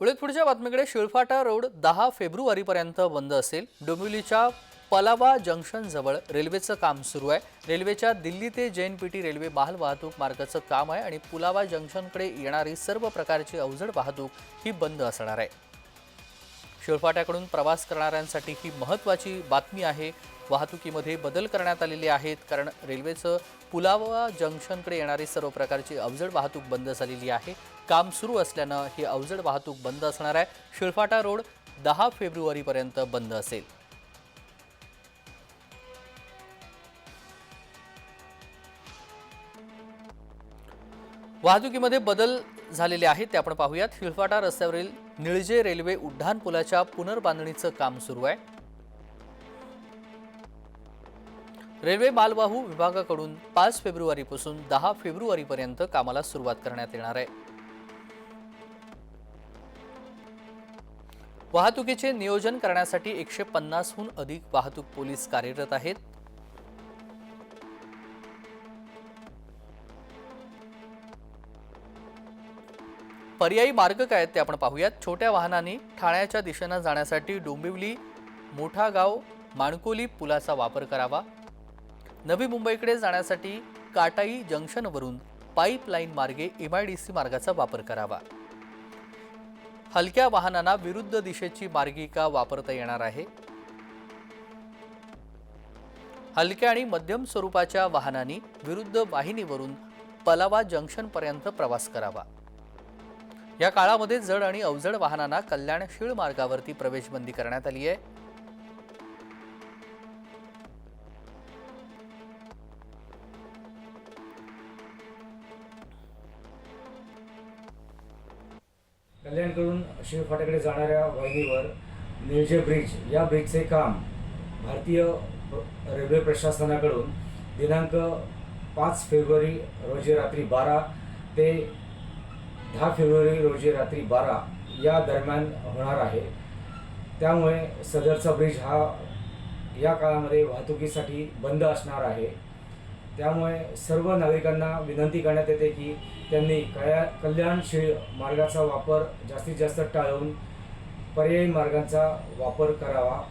वेळेत पुढच्या बातमीकडे शिळफाटा रोड दहा फेब्रुवारीपर्यंत बंद असेल. डोंबिवलीच्या पलावा जंक्शनजवळ रेल्वेचं काम सुरू आहे. रेल्वेच्या दिल्ली ते जेएनपीटी रेल्वे माल वाहतूक मार्गाचं काम आहे आणि पुलावा जंक्शनकडे येणारी सर्व प्रकारची अवजड वाहतूक ही बंद असणार आहे. शिळफाट्याकडून प्रवास करणाऱ्यांसाठी ही महत्त्वाची बातमी आहे. वाहतुकीमध्ये बदल करण्यात आलेले आहेत कारण रेल्वेचं पुलावा जंक्शनकडे येणारी सर्व प्रकारची अवजड वाहतूक बंद झालेली आहे. काम सुरू असल्यानं ही अवजड वाहतूक बंद असणार आहे. शिळफाटा रोड दहा फेब्रुवारीपर्यंत बंद असेल. वाहतुकीमध्ये बदल झालेले आहेत ते आपण पाहूयात. हिळफाटा रस्त्यावरील निळजे रेल्वे उड्डाण पुलाच्या पुनर्बांधणीचं काम सुरू आहे. रेल्वे मालवाहू विभागाकडून पाच फेब्रुवारीपासून दहा फेब्रुवारीपर्यंत कामाला सुरुवात करण्यात येणार आहे. वाहतुकीचे नियोजन करण्यासाठी एकशे पन्नासहून अधिक वाहतूक पोलीस कार्यरत आहेत. पर्यायी मार्ग काय आहेत ते आपण पाहूयात. छोट्या वाहनांनी ठाण्याच्या दिशेनं जाण्यासाठी डोंबिवली मोठा गाव माणकोली पुलाचा वापर करावा. नवी मुंबईकडे जाण्यासाठी काटाई जंक्शनवरून पाईपलाईन मार्गे एम आय डी सी मार्गाचा वापर करावा. हलक्या वाहनांना विरुद्ध दिशेची मार्गिका वापरता येणार आहे. हलक्या आणि मध्यम स्वरूपाच्या वाहनांनी विरुद्ध वाहिनीवरून पलावा जंक्शनपर्यंत प्रवास करावा. या काळामध्ये जड आणि अवजड वाहनांना कल्याणशीळ मार्गावरती प्रवेशबंदी करण्यात आली आहे. कल्याणकडून शिवफाट्याकडे जाणाऱ्या वाहिनीवर निळजे ब्रिज या ब्रिजचे काम भारतीय रेल्वे प्रशासनाकडून दिनांक पाच फेब्रुवारी रोजी रात्री बारा ते दहा फेब्रुवारी रोजी रात्री बारा या दरम्यान होणार आहे. त्यामुळे सदरचा ब्रिज हा या काळामध्ये वाहतुकीसाठी बंद असणार आहे. त्यामुळे सर्व नागरिकांना विनंती करण्यात येते की त्यांनी कया कल्याणशील मार्गाचा वापर जास्तीत जास्त टाळून पर्यायी मार्गांचा वापर करावा.